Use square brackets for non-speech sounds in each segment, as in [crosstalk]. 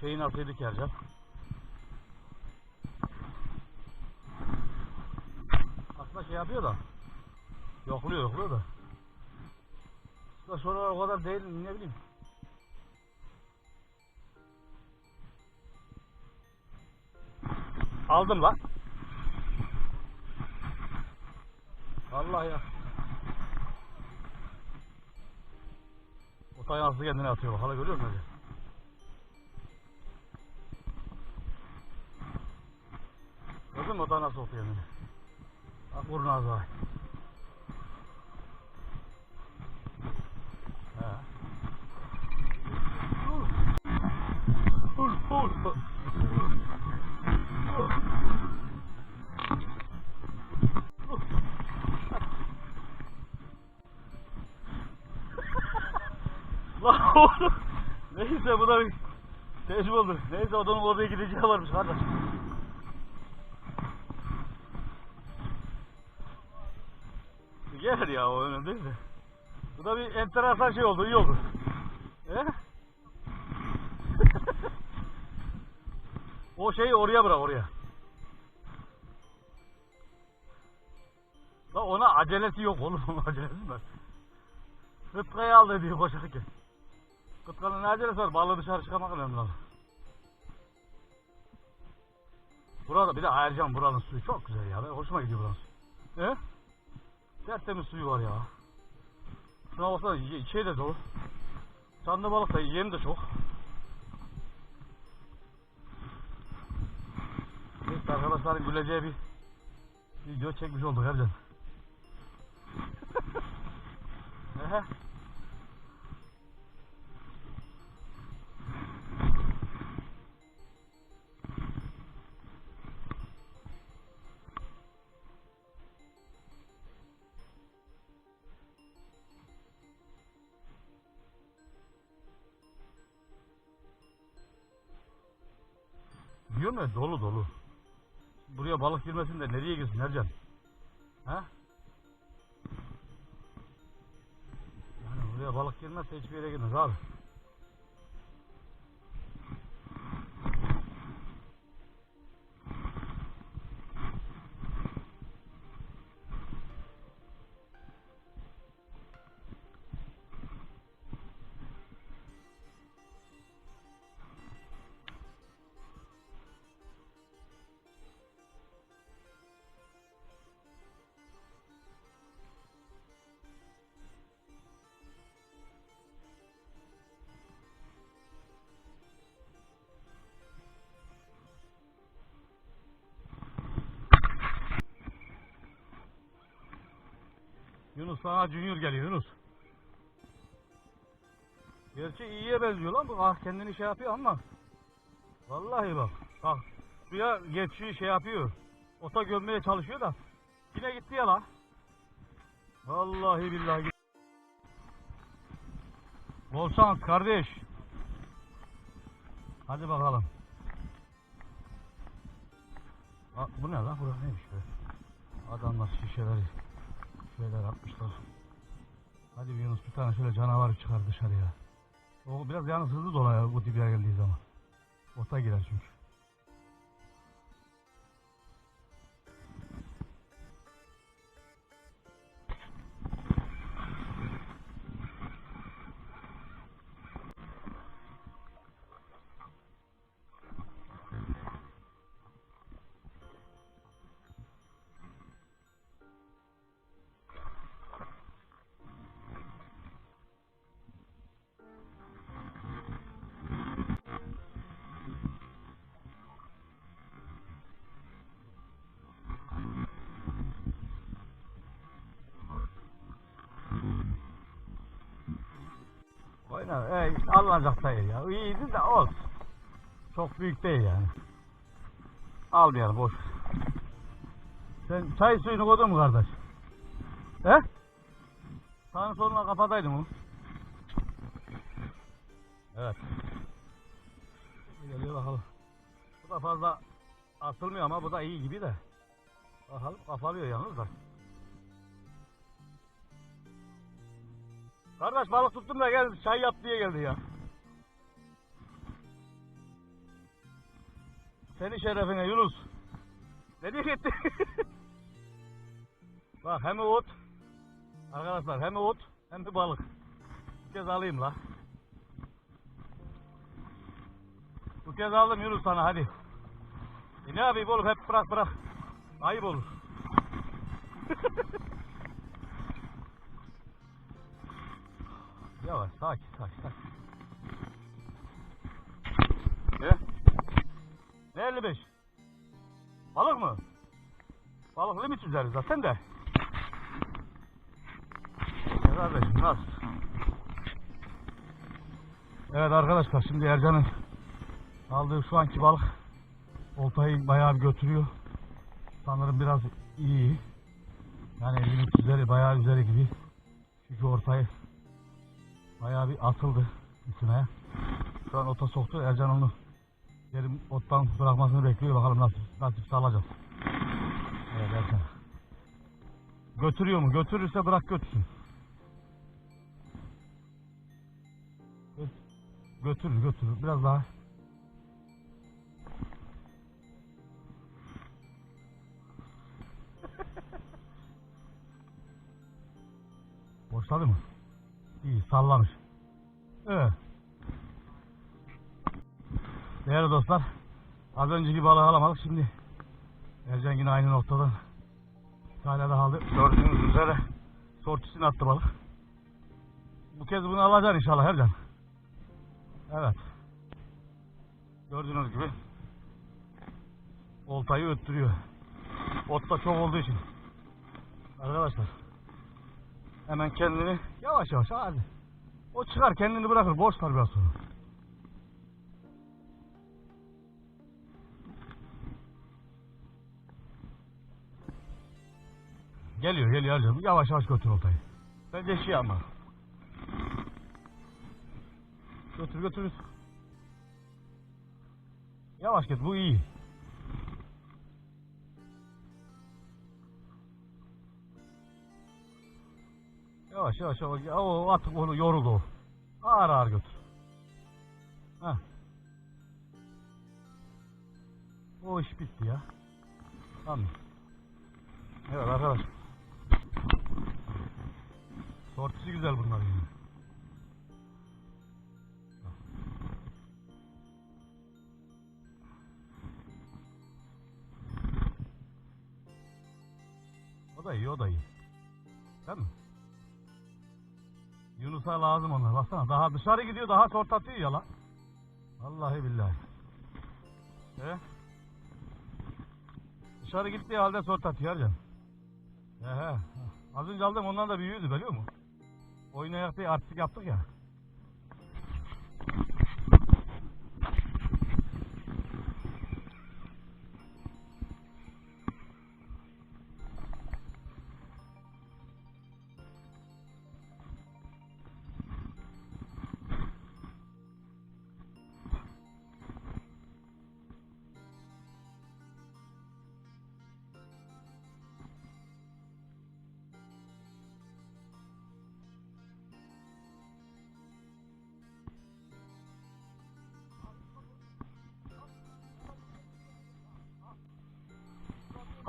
şeyin altıydık Ercan. Aslında şey yapıyor da. Yokluyor yokluyor da. Aslında sonra o kadar değil ne bileyim. Aldım lan. Allah ya. O tayansı kendine atıyor. Hala görüyor musun? Mü o da nasıl oturuyor kendine? Bak vurun az var. Lan oğlum. Neyse bu da bir tecrübe olur. Neyse odanın oraya gideceği varmış kardeş. Gelir ya o önemli değil de. Bu da bir enteresan şey oldu, iyi oldu. He? [laughs] o şeyi oraya bırak oraya. La ona acelesi yok oğlum, [laughs] acelesi var. Kıtkayı al dedi koşarken. Kıtkanın ne acelesi var? Balığı dışarı çıkarmak önemli lazım. Burada bir de Ercan buranın suyu çok güzel ya. Hoşuma gidiyor buranın suyu. He? Tertemiz suyu var ya. Şuna baksana ye- şey de dolu. Canlı balık da yem de çok. Neyse arkadaşların güleceği bir video çekmiş olduk Ercan. [laughs] Ehe. Diyorum ya dolu dolu. Buraya balık girmesin de nereye girsin Ercan? Ha? Yani buraya balık girmezse hiçbir yere girmez abi. Yunus sana Junior geliyor Yunus. Gerçi iyiye benziyor lan bu. Ah kendini şey yapıyor ama. Vallahi bak. Bak. Suya geçiyor şey yapıyor. Ota gömmeye çalışıyor da. Yine gitti ya lan. Vallahi billahi gitti. Bol şans kardeş. Hadi bakalım. Aa, bu ne lan? Burası neymiş be? Adamlar şişeleri şeyler atmışlar. Hadi bir Yunus bir tane şöyle canavar çıkar dışarıya. O biraz yalnız hızlı dolar ya bu dibiye geldiği zaman. Ota girer çünkü. Oyna. E alınacak sayı ya. İyiydi de olsun. Çok büyük değil yani. Almayalım boş. Sen çay suyunu koydun mu kardeş? He? Sağın soluna kapataydın onu. Evet. Geliyor bakalım. Bu da fazla atılmıyor ama bu da iyi gibi de. Bakalım kafalıyor yalnız da. Kardeş balık tuttum da gel çay yap diye geldi ya. Senin şerefine Yunus. Nereye gitti? [laughs] Bak hem ot. Arkadaşlar hem ot hem de balık. Bu kez alayım la. Bu kez aldım Yunus sana hadi. E ne yapayım oğlum hep bırak bırak. Ayıp olur. [laughs] Yavaş sakin sakin sakin. Ne? Ne 55? Balık mı? Balık limit üzeri zaten de. Ya Kardeşim nasıl? Evet arkadaşlar şimdi Ercan'ın aldığı şu anki balık oltayı bayağı bir götürüyor. Sanırım biraz iyi. Yani limit üzeri bayağı üzeri gibi. Çünkü ortayı bayağı bir atıldı üstüne. Şu an ota soktu. Ercan onu yerim ottan bırakmasını bekliyor. Bakalım nasip sağlayacağız. Evet Ercan. Götürüyor mu? Götürürse bırak götürsün. Gö- Götürür götürür. Biraz daha. [laughs] Boşladı mı? İyi sallamış. Evet. Değerli dostlar, az önceki balığı alamadık. Şimdi Ercan yine aynı noktadan tane daha aldı. Gördüğünüz üzere sortisini attı balık. Bu kez bunu alacaksın inşallah Ercan. Evet. Gördüğünüz gibi oltayı öttürüyor. Ot da çok olduğu için. Arkadaşlar hemen kendini yavaş yavaş hadi. O çıkar kendini bırakır boşlar biraz sonra. Geliyor geliyor Ercan. Yavaş yavaş götür oltayı. Bence şey ama. Götür götür. Yavaş git bu iyi. Yavaş yavaş yavaş. Ya, O artık onu yoruldu. Ağır ağır götür. Heh. O iş bitti ya. Tamam. Evet arkadaş. Sortisi güzel bunlar yani. O da iyi, o da iyi. Değil mi? Yunus'a lazım onlar. Baksana daha dışarı gidiyor, daha sort atıyor ya lan. Vallahi billahi. He? Dışarı gittiği halde sort atıyor canım. He he. Az önce aldım ondan da büyüğüydü biliyor musun? Oynayak diye artistik yaptık ya.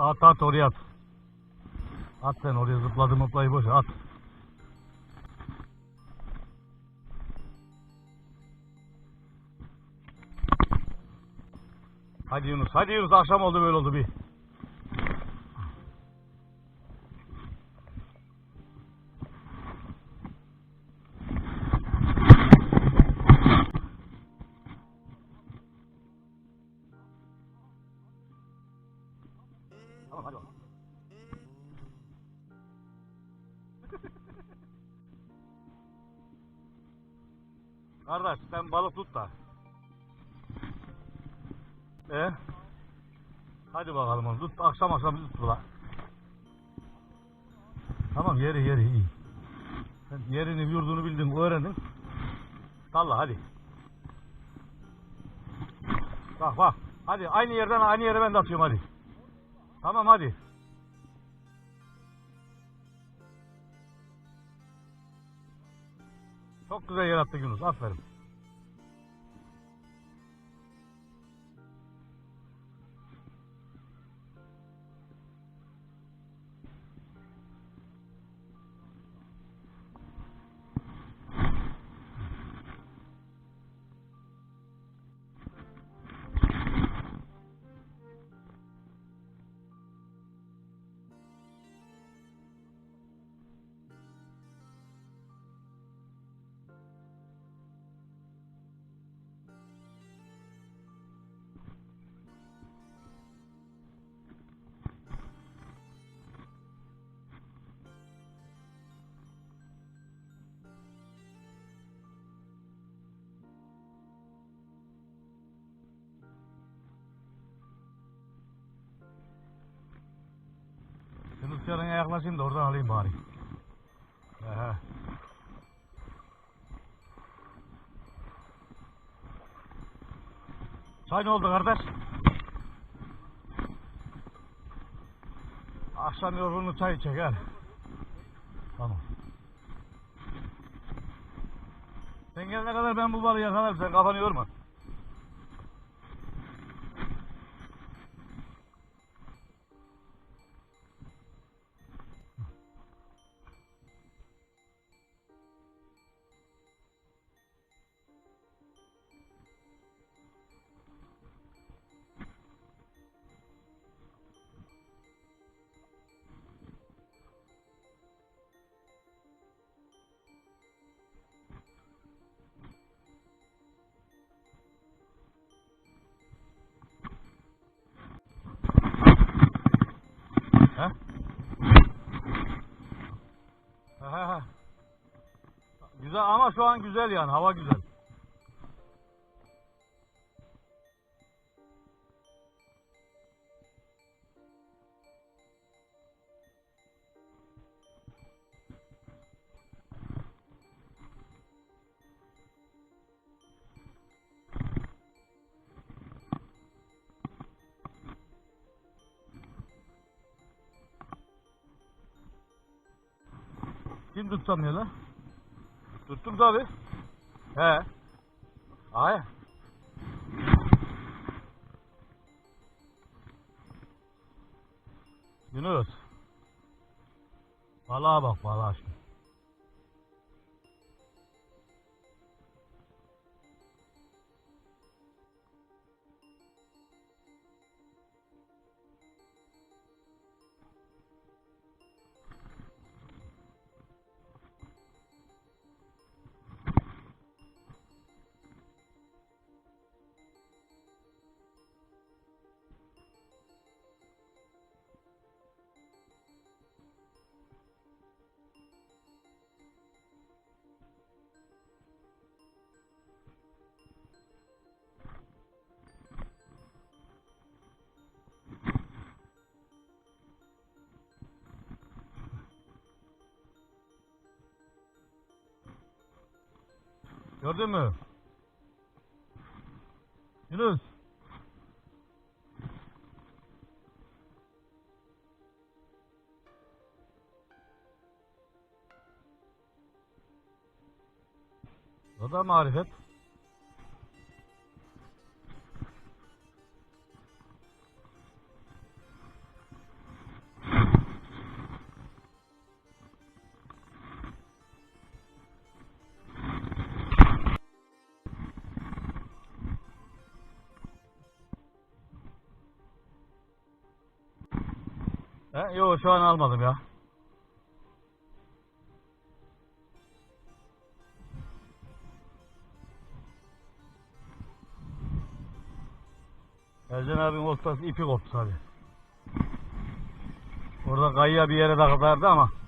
At at oraya at. At sen oraya zıpladı mıplayı boş at. Hadi Yunus, hadi Yunus akşam oldu böyle oldu bir. Kardeş sen balık tut da. E? Hadi bakalım onu tut. Akşam akşam tut bula. Tamam yeri yeri iyi. Sen yerini yurdunu bildin öğrendin. Salla hadi. Bak bak. Hadi aynı yerden aynı yere ben de atıyorum hadi. Tamam hadi. Çok güzel yer attı Yunus. Aferin. Dükkanına yaklaşayım da oradan alayım bari. Ehe. Çay ne oldu kardeş? Akşam yorgunluğu çay içecek ha. Tamam. Sen gelene kadar ben bu balığı yakalarım. Sen kafanı yorma. Şu an güzel yani hava güzel. Kim tutamıyor lan? Tuttum tabi. He. Ay. Yunus. Balığa bak balığa şimdi. Gördün mü? Yunus. O da marifet. He? Yok şu an almadım ya. Ercan abinin oltası ipi koptu abi. Orada kayıya bir yere takılardı ama.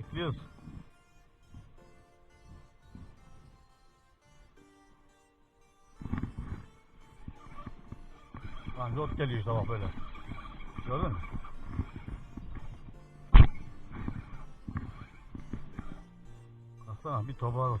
Bekliyoruz. Lan lot geliyor bak böyle. Gördün mü? Baksana bir tobağa ot.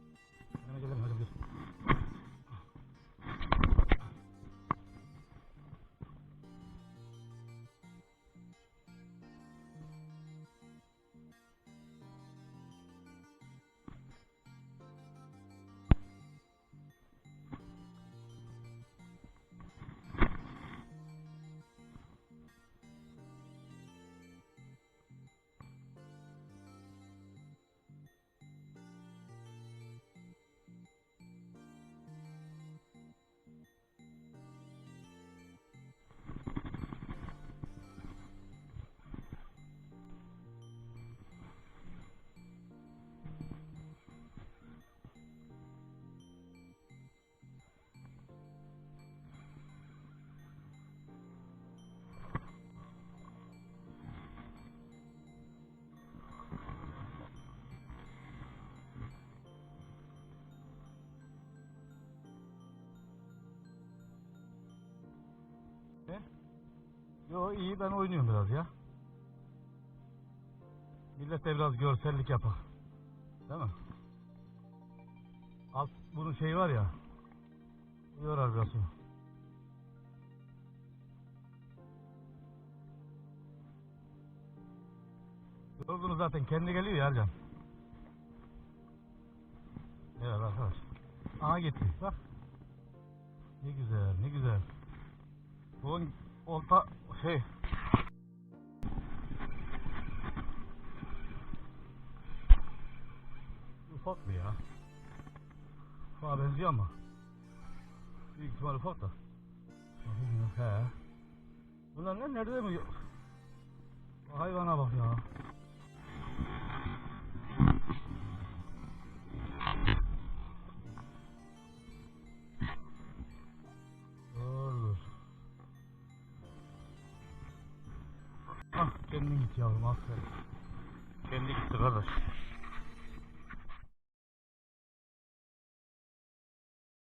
Yo iyi ben oynuyorum biraz ya. Millet de biraz görsellik yapar. Değil mi? Alt bunun şeyi var ya. Yorar biraz. onu. Yorgunuz zaten kendi geliyor ya Ercan. Evet arkadaş. Aha gitti bak. Ne güzel ne güzel. Bu olta şey ufak mı ya? Ufağa benziyor ama. Büyük ihtimal ufak da. He. Bunlar ne? Nerede mi? Hayvana bak ya. Aferin. Kendi gitti kardeş.